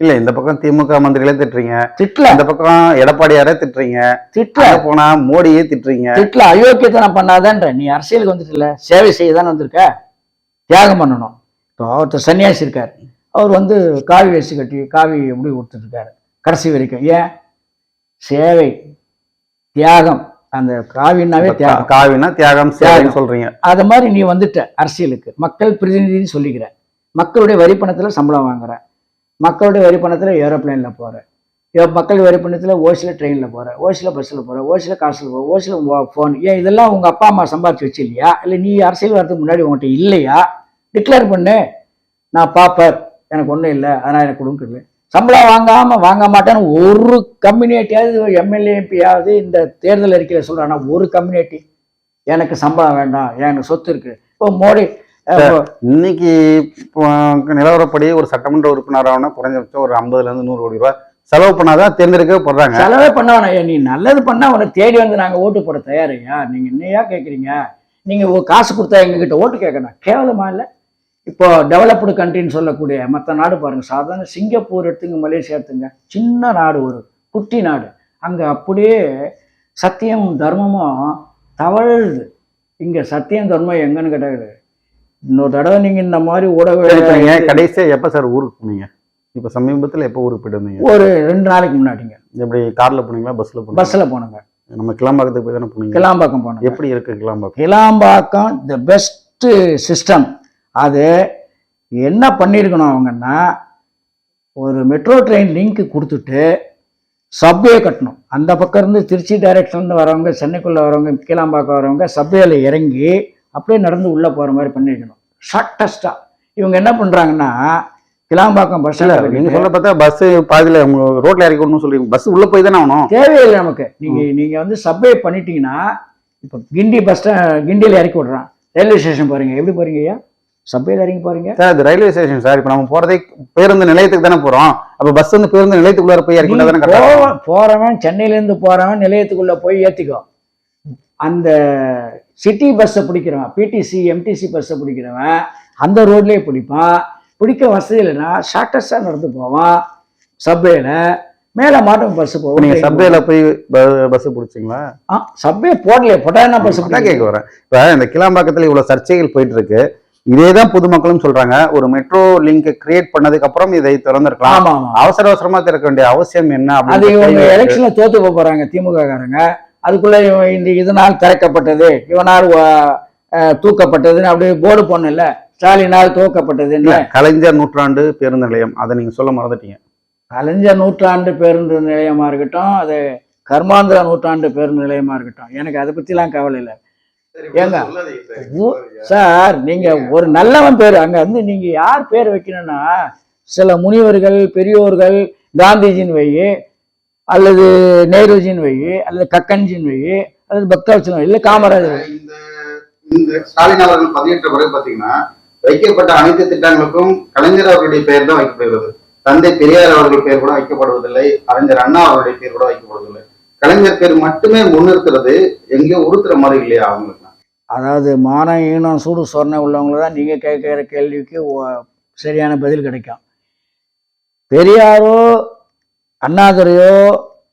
இல்ல இந்த பக்கம் திமுக மந்திரிகளே திட்டுறீங்க. திட்டல. இந்த பக்கம் எடப்பாடியாரே திட்டுறீங்க. திட்டல. போனா மோடியே திட்டுறீங்க. திட்டல. அயோக்கியத்தனம் பண்ணாதன்ற. நீ அரசியலுக்கு வந்துட்டுல. சேவை செய்ய தானே வந்திருக்க? தியாகம் பண்ணணும். இப்போ ஒருத்தர் சன்னியாசி இருக்கார். அவர் வந்து காவி வேஷ்டி கட்டி காவி எப்படி கொடுத்துட்ருக்காரு கடைசி வரைக்கும். ஏன்? சேவை தியாகம் அந்த காவின்னாவே தியாகம். காவினா தியாகம் சேவைன்னு சொல்றீங்க. அது மாதிரி நீ வந்துட்ட அரசியலுக்கு. மக்கள் பிரதிநிதின்னு சொல்லிக்கிற. மக்களுடைய வரி பணத்துல சம்பளம் வாங்குற. மக்களுடைய வரி பணத்துல ஏரோப்ளேன்ல போற. ஏ- மக்கள் வரி பணத்துல ஓசில ட்ரெயின்ல போற. ஓசில பஸ்ல போற. ஓசில காசுல போற. ஓசில ஃபோன் ஏன் இதெல்லாம் உங்க அப்பா அம்மா சம்பாதிச்சு வச்சு இல்லையா இல்ல நீ அரசியல் வரதுக்கு முன்னாடி உங்கள்கிட்ட இல்லையா? டிக்ளேர் பண்ணு. நான் பாப்பர் எனக்கு ஒன்றும் இல்லை. அதனால் எனக்கு கொடுக்கல சம்பளம் வாங்காம வாங்க மாட்டேன்னு ஒரு கம்யூனிட்டியாவது எம்எல்ஏ எம்பியாவது இந்த தேர்தல் அறிக்கையில் சொல்றானா ஒரு கம்யூனிட்டி. எனக்கு சம்பளம் வேண்டாம் எனக்கு சொத்து இருக்கு. இப்போ மோடி இன்னைக்கு நிலவரப்படி ஒரு சட்டமன்ற உறுப்பினர் ஆகணும் குறைஞ்சபட்சம் ஒரு ஐம்பதுல இருந்து நூறு கோடி ரூபாய் செலவு பண்ணாதான் தேர்ந்தெடுக்கவே போடுறாங்க செலவே பண்ணவன நீ நல்லது பண்ணா உனக்கு தேடி வந்து நாங்க ஓட்டு போட தயாரையா? நீங்க என்னையா கேக்குறீங்க? நீங்க ஒரு காசு கொடுத்தா எங்ககிட்ட ஓட்டு கேட்கணும். கேவலமா இல்ல? இப்போ டெவலப்டு கண்ட்ரின்னு சொல்லக்கூடிய மற்ற நாடு பாருங்க. சாதாரண சிங்கப்பூர் எடுத்துங்க மலேசியா எடுத்துங்க. சின்ன நாடு ஒரு குட்டி நாடு. அங்க அப்படியே சத்தியம் தர்மமும் தவழுது. இங்க சத்தியம் தர்மம் எங்கன்னு கேட்டாது இன்னொரு தடவை நீங்க இந்த மாதிரி ஊடக கடைசியா எப்ப சார் ஊருக்கு போனீங்க? இப்ப சமீபத்துல எப்ப ஊருக்கு போயிட்டு வந்தீங்க? ஒரு ரெண்டு நாளைக்கு முன்னாடிங்க. எப்படி கார்ல போனீங்களா பஸ்ல போனீங்களா? பஸ்ல போனோங்க. நம்ம கிளம்பாக்கத்துக்கு போய் தானே போனீங்க? கிளாம்பாக்கம் போனோம் எப்படி இருக்கு Kilambakkam? Kilambakkam the best system அது என்ன பண்ணியிருக்கணும் அவங்கன்னா ஒரு மெட்ரோ ட்ரெயின் லிங்க் கொடுத்துட்டு சப்வே கட்டணும். அந்த பக்கம் இருந்து திருச்சி டைரக்ஷன்லேருந்து வரவங்க சென்னைக்குள்ளே வரவங்க கீழாம்பாக்கம் வரவங்க சப்வேல இறங்கி அப்படியே நடந்து உள்ளே போகிற மாதிரி பண்ணியிருக்கணும் ஷார்ட்டஸ்ட்டாக இவங்க என்ன பண்ணுறாங்கன்னா கிளாம்பாக்கம் பஸ் இல்ல நீங்க சொல்ல பார்த்தா பஸ் பாதியில உங்க ரோட்ல இறக்கி விடணும்னு சொல்றீங்க. பஸ் உள்ள போய் தானே ஆகணும்? தேவையில்லை நமக்கு. நீங்கள் நீங்கள் வந்து சப்வே பண்ணிட்டீங்கன்னா இப்போ கிண்டி பஸ் கிண்டியில் இறக்கி விட்றான். ரயில்வே ஸ்டேஷன் பாருங்க. எப்படி போறீங்க ஐயா? சப்வேல இறங்கி பாருங்க. சார் அது ரயில்வே ஸ்டேஷன் சார். இப்ப நம்ம போறதே பேருந்து நிலையத்துக்கு தானே போறோம். அப்ப பஸ் வந்து பேருந்து நிலையத்துக்குள்ள போய் இறக்கி ஆ போறவன் சென்னையில இருந்து போறவன் நிலையத்துக்குள்ள போய் ஏத்திக்கோ. அந்த சிட்டி பஸ்ஸை பிடிக்கிறவன் பிடிசி எம்டிசி பஸ்ஸை பிடிக்கிறவன் அந்த ரோட்லயே பிடிப்பான். பிடிக்க வசதி இல்லைன்னா ஷார்ட்டஸ்டா நடந்து போவான். சப்வேல மேல மாட்டும் பஸ் இப்ப நீங்க போவோம் சப்வேல போய் பஸ் பிடிச்சிங்களா? சப்வே போடலையே போட்டா என்ன பஸ் கேட்க வரேன் இப்ப இந்த கிளாம்பாக்கத்துல இவ்வளவு சர்ச்சைகள் போயிட்டு இருக்கு. இதேதான் பொதுமக்களும் சொல்றாங்க. ஒரு மெட்ரோ லிங்க் கிரியேட் பண்ணதுக்கு அப்புறம் இதை திறந்திருக்கலாம். ஆமா ஆமா. அவசர அவசரமா திறக்க வேண்டிய அவசியம் என்ன அது இவங்க. எலெக்ஷன்ல தோத்து போறாங்க திமுக காரங்க. அதுக்குள்ள இந்த இதனால் திறக்கப்பட்டது இவனால் தூக்கப்பட்டதுன்னு அப்படியே போர்டு போடணும்ல ஸ்டாலினால் இல்ல, தூக்கப்பட்டதுன்னு கலைஞர் நூற்றாண்டு பேருந்து நிலையம். அதை நீங்க சொல்ல மறந்துட்டீங்க. கலைஞர் நூற்றாண்டு பேருந்து நிலையமா இருக்கட்டும் அது கர்மாந்திர நூற்றாண்டு பேருந்து நிலையமா இருக்கட்டும். எனக்கு அதை பத்திலாம் கவலை இல்லை. ஏங்க? சார். நீங்க ஒரு நல்லவன் பேர் அங்க வந்து நீங்க யார் பேர் வைக்கணும்னா சில முனிவர்கள் பெரியோர்கள் காந்திஜின் வை அல்லது நேருஜின் வை அல்லது கக்கன்ஜின் வை அல்லது பக்தவச்சன் வை இல்ல காமராஜர். இந்த இந்த ஸ்டாலின் அவர்கள் பதவியேற்ற பிறகு பாத்தீங்கன்னா வைக்கப்பட்ட அனைத்து திட்டங்களுக்கும் கலைஞர் அவர்களுடைய பெயர் தான் வைக்கப்படுகிறது. தந்தை பெரியார் அவர்கள் பெயர் கூட வைக்கப்படுவதில்லை அறிஞர் அண்ணா அவருடைய பெயர் கூட வைக்கப்படுவதில்லை. கலைஞர் பேர் மட்டுமே முன்னிறுத்துறது எங்கேயோ உறுத்துற மாதிரி இல்லையா அவங்களுக்கு? அதாவது மானம் ஈனம் சூடு சொரணை உள்ளவங்கள தான் நீங்கள் கேட்குற கேள்விக்கு சரியான பதில் கிடைக்கும். பெரியாரோ அண்ணாதுரையோ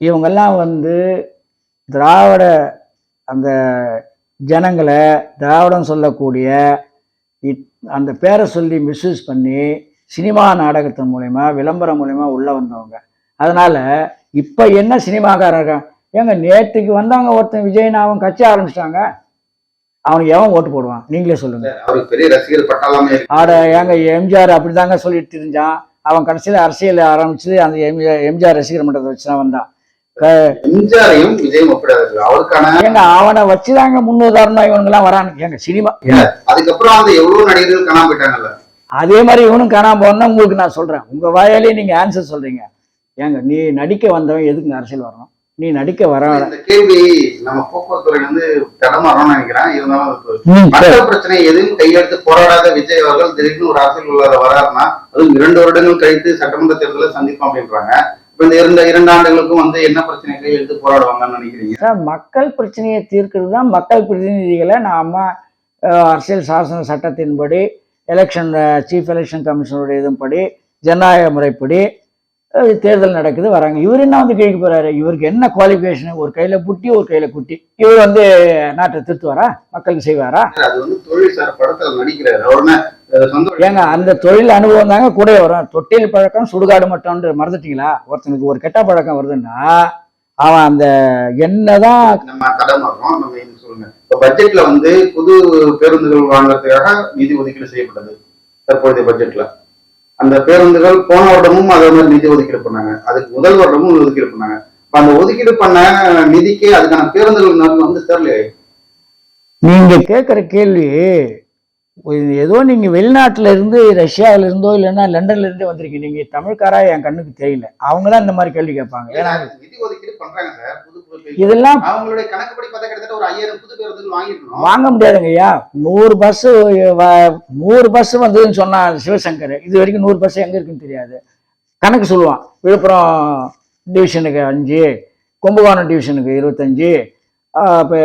இவங்கெல்லாம் வந்து திராவிட அந்த ஜனங்களை திராவிடம் சொல்லக்கூடிய அந்த பேரை சொல்லி மிஸ்யூஸ் பண்ணி சினிமா நாடகத்தின் மூலயமா விளம்பரம் மூலயமா உள்ளே வந்தவங்க. அதனால் இப்போ என்ன சினிமாக்காரர்கள்? ஏங்க நேற்றுக்கு வந்தவங்க ஒருத்தன் விஜய் நாவும் கட்சி ஆரம்பிச்சிட்டாங்க. அவனுக்கு எவன் ஓட்டு போடுவான்? நீங்களே சொல்லுங்க. அவருக்கு பெரிய ரசிகர் பட்டாளமே இருக்கு. ஆட ஏங்க எம்ஜிஆர் அப்படிதாங்க சொல்லிட்டு தெரிஞ்சான் அவன் கடைசியில் அரசியல் ஆரம்பிச்சு அந்த எம்ஜிஆர் எம்ஜிஆர் ரசிகர் மன்றத்தை வச்சு தான் வந்தான். எம்ஜிஆரையும் விஜயும் அவருக்கான ஏங்க அவனை வச்சுதாங்க முன்னுதாரணம் இவனுங்கெல்லாம் வரானு. ஏங்க சினிமா. அதுக்கப்புறம் அந்த எவ்வளவு நடிகர்கள் காணாம போயிட்டாங்கல்ல? அதே மாதிரி இவனும் காணாம போனா உங்களுக்கு நான் சொல்றேன். உங்க வாயாலே நீங்க ஆன்சர் சொல்றீங்க. ஏங்க நீ நடிக்க வந்தவன் எதுக்கு அரசியல் வரணும்? நீ நடிக்க வர இந்த கேள்வி நம்ம போக்குவரத்து துறையில இருந்து தடமாறோம்னு நினைக்கிறேன். இருந்தாலும் மக்கள் பிரச்சனை எதையும் கையெடுத்து போராடாத விஜய் அவர்கள் திடீர்னு ஒரு அரசியல் உள்ளார வராருன்னா அதுவும் இரண்டு வருடங்கள் கழித்து சட்டமன்ற தேர்தலை சந்திப்போம் அப்படின்றாங்க. இப்ப இந்த இரண்டு இரண்டு ஆண்டுகளுக்கும் வந்து என்ன பிரச்சனை கையெழுத்து போராடுவாங்கன்னு நினைக்கிறீங்க? சார் மக்கள் பிரச்சனையை தீர்க்கிறது தான் மக்கள் பிரதிநிதிகளை நாம அரசியல் சாசன சட்டத்தின்படி எலெக்ஷன் சீஃப் எலெக்ஷன் கமிஷனுடைய இதன்படி ஜனநாயக முறைப்படி தேர்தல் நடக்குது வராங்க. இவர் என்ன வந்து கேட்க போறாரு? இவருக்கு என்ன குவாலிஃபிகேஷன் ஒரு கையில புட்டி ஒரு கையில குட்டி. இவர் வந்து நாட்டை திருத்துவாரா? மக்களுக்கு செய்வாரா? ஏங்க அந்த தொழில் அனுபவம் தாங்க கூட வரும். தொட்டில் பழக்கம் சுடுகாடு மட்டும்ன்ற மறந்துட்டீங்களா? ஒருத்தனுக்கு ஒரு கெட்ட பழக்கம் வருதுன்னா அவன் அந்த என்னதான் நம்ம தடமாறோம் நம்ம என்ன சொல்லுங்க? இப்ப பட்ஜெட்ல வந்து புது பேருந்துகள் வாங்குறதுக்காக நிதி ஒதுக்கீடு செய்யப்பட்டது தற்போதைய பட்ஜெட்ல அந்த பேருந்துகள் போன வருடமும் அதே மாதிரி நிதி ஒதுக்கீடு பண்ணாங்க. அதுக்கு முதல் வருடமும் ஒதுக்கீடு பண்ணாங்க. இப்ப அந்த ஒதுக்கீடு பண்ண நிதிக்கு அதுக்கான பேருந்துகள் வந்து தெரியலையே நீங்க கேட்குற கேள்வி ஏதோ நீங்க வெளிநாட்டுல இருந்து ரஷ்யாவில இருந்தோ இல்லைன்னா லண்டன்ல இருந்தே வந்திருக்கீங்க. நீங்க தமிழ்காரா என் கண்ணுக்கு தெரியல. அவங்க தான் இந்த மாதிரி கேள்வி கேட்பாங்க. ஏன்னா நிதி ஒதுக்கீடு பண்றாங்க சார். இதெல்லாம் அவங்களுடைய கணக்குப்படி பார்த்தா கிட்டத்தட்ட ஒரு ஐயாயிரம் புது பேருந்துகள் வாங்கிருக்கணும் வாங்க முடியாதுங்க ஐயா. நூறு பஸ் நூறு பஸ் வந்ததுன்னு சொன்னா சிவசங்கர். இது வரைக்கும் நூறு பஸ் எங்க இருக்குன்னு தெரியாது. கணக்கு சொல்லுவான். விழுப்புரம் டிவிஷனுக்கு அஞ்சு கும்பகோணம் டிவிஷனுக்கு இருபத்தஞ்சு இப்போ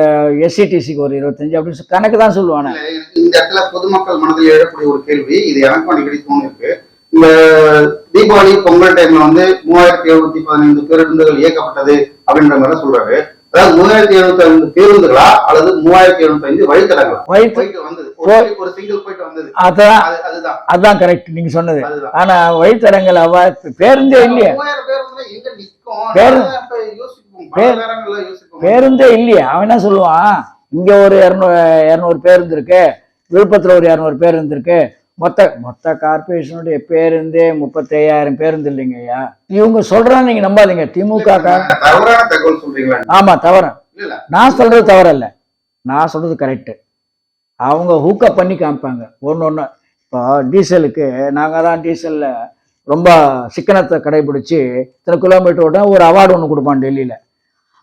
எஸ்சிடிசிக்கு ஒரு இருபத்தஞ்சு அப்படின்னு கணக்கு தான் சொல்லுவானே. இந்த இடத்துல பொதுமக்கள் மனதில் எழக்கூடிய ஒரு கேள்வி இது எனக்கும் அடிக்கடி தோணு இருக்கு இந்த தீபாவளி பொங்கல் டைம்ல வந்து மூவாயிரத்தி எழுநூத்தி பதினைந்து பேருந்துகள் இயக்கப்பட்டது. அப்படின்ற மாதிரி சொல்றாரு. அதாவது மூவாயிரத்தி எழுநூத்தி ஐந்து பேருந்துகளா அல்லது மூவாயிரத்தி எழுநூத்தி ஐந்து வழித்தடங்களா? போயிட்டு வந்தது. ஒரு சிங்கிள் போயிட்டு வந்தது. அதான் அது அதுதான். அதான் கரெக்ட் நீங்க சொன்னது. அதுதான். ஆனா வழித்தடங்கள் அவ பேருந்தே இல்லையா. பேருந்தே இல்லையா. அவன் என்ன சொல்லுவான்? இங்க ஒரு இரநூறு இரநூறு பேருந்து இருக்கு விழுப்புரத்துல ஒரு இரநூறு பேருந்து இருக்கு மொத்த மொத்த கார்பரேஷனுடைய பேருந்தே முப்பத்தையாயிரம் பேருந்து இல்லைங்க ஐயா. இவங்க சொல்றான்னு நீங்க நம்பாதீங்க. திமுக ஆமா தவறு. இல்ல இல்ல. நான் சொல்றது தவறல்ல. நான் சொல்றது கரெக்டு அவங்க ஹூக்கப் பண்ணி காமிப்பாங்க. ஒன்று ஒன்று இப்போ டீசலுக்கு நாங்கள் தான் டீசலில் ரொம்ப சிக்கனத்தை கடைபிடிச்சி இத்தனை கிலோமீட்டர் ஓட ஒரு அவார்டு ஒன்று கொடுப்பான் டெல்லியில்.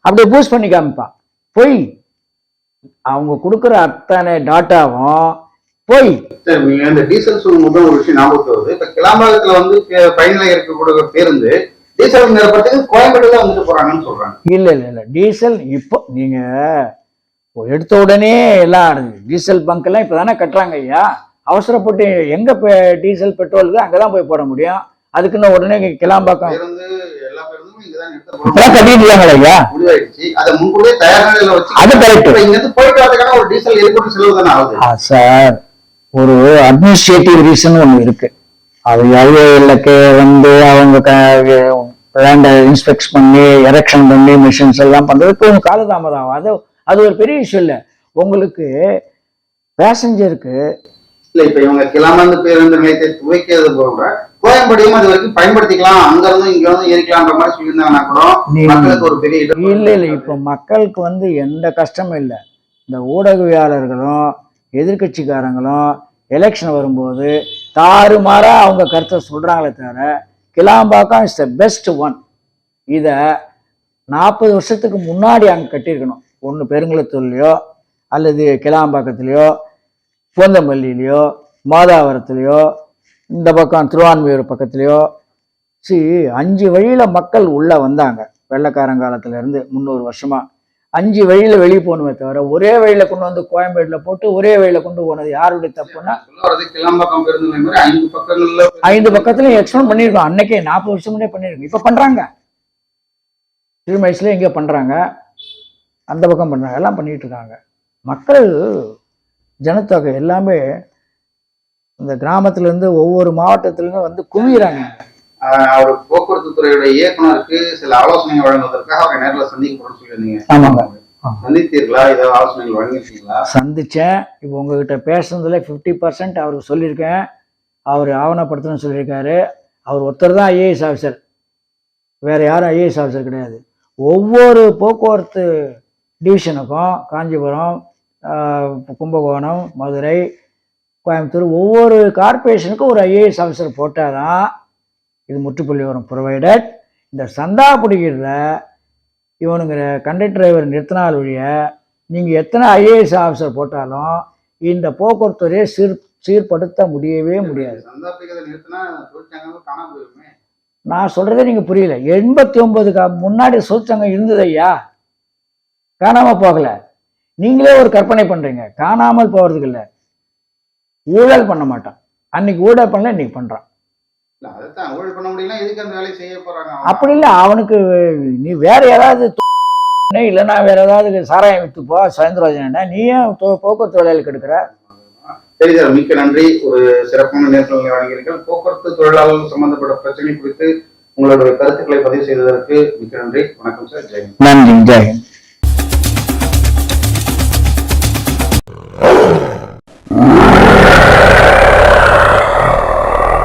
அப்படியே பூஸ்ட் பண்ணி காமிப்பான். பொய். அவங்க கொடுக்குற அத்தனை டாட்டாவும் பொய். நீங்க இந்த டீசல் சொல்லும்போது ஒரு விஷயம் ஞாபகத்துக்கு வருது. இப்ப கிளாம்பாக்கத்துல வந்து பே- பயணில இருக்கக்கூடிய பேருந்து டீசல் நிரப்பத்துக்கு கோயம்பேடு தான் வந்துட்டு போறாங்கன்னு சொல்றாங்க. இல்லை இல்லை இல்லை. டீசல் இப்போ நீங்கள் எடுத்த உடனே எல்லாம் ஆடுது டீசல் பங்க்கெல்லாம் இப்போ தானே கட்டுறாங்க ஐயா. அவசரப்பட்டு எங்கே டீசல் பெட்ரோலுக்கு அங்கே தான் போய் போட முடியும். அதுக்குன்னு உடனே கிளாம்பாக்கம். இப்பதான் அதை ஆ, சார். ஒரு அட்மினிஸ்ட்ரேட்டிவ் ரீசன் ஒன்று இருக்கு. அது ஐஓஎல்லுக்கு வந்து அவங்க லேண்டை இன்ஸ்பெக்ட் பண்ணி எரெக்ஷன் பண்ணி மிஷின்ஸ் எல்லாம் பண்றதுக்கு கொஞ்சம் காலதாமதம் ஆகும் அது அது ஒரு பெரிய இஷ்யூ இல்லை. உங்களுக்கு பேசஞ்சருக்கு இல்ல இப்ப இவங்க கிளாமந்து பேருந்து நிலையத்தை துவைக்கிறது போக கோயம்பேடையும் அது வரைக்கும் பயன்படுத்திக்கலாம். அங்க இருந்து இங்க வந்து ஏறிக்கலாம்ன்ற மாதிரி சொல்லியிருந்தாங்கன்னா கூட மக்களுக்கு ஒரு பெரிய இல்லை இல்லை. இப்போ மக்களுக்கு வந்து எந்த கஷ்டமும் இல்லை. இந்த ஊடகவியாளர்களும் எதிர்க்கட்சிக்காரங்களும் எலெக்ஷன் வரும்போது தாறுமாறாக அவங்க கருத்தை சொல்கிறாங்களே தவிர Kilambakkam is the best one இதை நாற்பது வருஷத்துக்கு முன்னாடி அங்கே கட்டியிருக்கணும். ஒன்று பெருங்குளத்தூர்லையோ அல்லது கிளாம்பாக்கத்துலேயோ பூந்தமல்லியிலையோ மாதாவரத்துலேயோ இந்த பக்கம் திருவான்மையூர் பக்கத்துலேயோ சி அஞ்சு வழியில் மக்கள் உள்ளே வந்தாங்க. வெள்ளக்காரங்காலத்துலேருந்து முந்நூறு வருஷமாக அஞ்சு வழியில் வெளியே போகணுமே தவிர ஒரே வழியில் கொண்டு வந்து கோயம்பேட்டில் போட்டு ஒரே வழியில் கொண்டு போனது யாருடைய தப்புன்னா ஐந்து பக்கத்துலையும் எக்ஸ்பிளைன் பண்ணியிருக்கோம் அன்னைக்கே நாற்பது வருஷம் முன்னே பண்ணியிருக்கோம் இப்போ பண்ணுறாங்க திருமயசில் எங்கேயோ பண்ணுறாங்க அந்த பக்கம் பண்ணுறாங்க எல்லாம் பண்ணிட்டு இருக்காங்க. மக்கள் ஜனத்தொகை எல்லாமே இந்த கிராமத்துலேருந்து ஒவ்வொரு மாவட்டத்துலேருந்து வந்து குவிகிறாங்க அவர் போக்குவரத்து துறையுடைய இயக்குனருக்கு சில ஆலோசனைகள் வழங்குவதற்காக அவரை நேரில் சந்திக்க போறோம்னு சொல்லியிருந்தீங்க. ஆமாங்க. சந்தித்தீர்களா? ஏதாவது ஆலோசனைகள் வழங்கியிருக்கீங்களா? சந்திச்சேன். இப்போ உங்ககிட்ட பேசுனதுல ஃபிஃப்டி பர்சன்ட் அவருக்கு சொல்லியிருக்கேன். அவர் ஆவணப்படுத்தணும்னு சொல்லியிருக்காரு. அவர் ஒருத்தர் தான் ஐஏஎஸ் ஆஃபீஸர் வேற யாரும் ஐஏஎஸ் ஆஃபீஸர் கிடையாது. ஒவ்வொரு போக்குவரத்து டிவிஷனுக்கும் காஞ்சிபுரம் கும்பகோணம் மதுரை கோயம்புத்தூர் ஒவ்வொரு கார்ப்பரேஷனுக்கும் ஒரு ஐஏஎஸ் ஆஃபீஸர் போட்டால் தான் இது முற்றுப்புள்ளி வரும் ப்ரொவைடட் இந்த சந்தா பிடிக்கிறத இவனுங்கிற கண்டக்டர் டிரைவர் நிறுத்தினால் ஒழிய நீங்கள் எத்தனை ஐஏஎஸ் ஆஃபீஸர் போட்டாலும் இந்த போக்குவரத்து துறையை சீர் சீர்படுத்த முடியவே முடியாது. நான் சொல்றதே நீங்க புரியல. எண்பத்தி ஒன்பதுக்கு முன்னாடி சொற்சங்கம் இருந்தது ஐயா. காணாம போகல. நீங்களே ஒரு கற்பனை பண்றீங்க. காணாமல் போறதுக்கு இல்ல. ஊழல் பண்ண மாட்டான். அன்னைக்கு ஊழல் பண்ணல இன்னைக்கு பண்றான். அப்படி இல்லை அவனுக்கு நீ வேற ஏதாவது இல்லைன்னா வேற ஏதாவது சாராயம் வித்துப்போ சுயந்திரராஜன் நீ ஏன் போக்குவரத்து வேலையில் கெடுக்கிற சரி சார் மிக்க நன்றி. ஒரு சிறப்பான நேர்காணலை வழங்கியிருக்கீர்கள் போக்குவரத்து தொழிலாளர்கள் சம்பந்தப்பட்ட பிரச்சனை குறித்து உங்களுடைய கருத்துக்களை பதிவு செய்ததற்கு மிக்க நன்றி. வணக்கம் சார். ஜெயந்த் நன்றி ஜெயஹிந்த்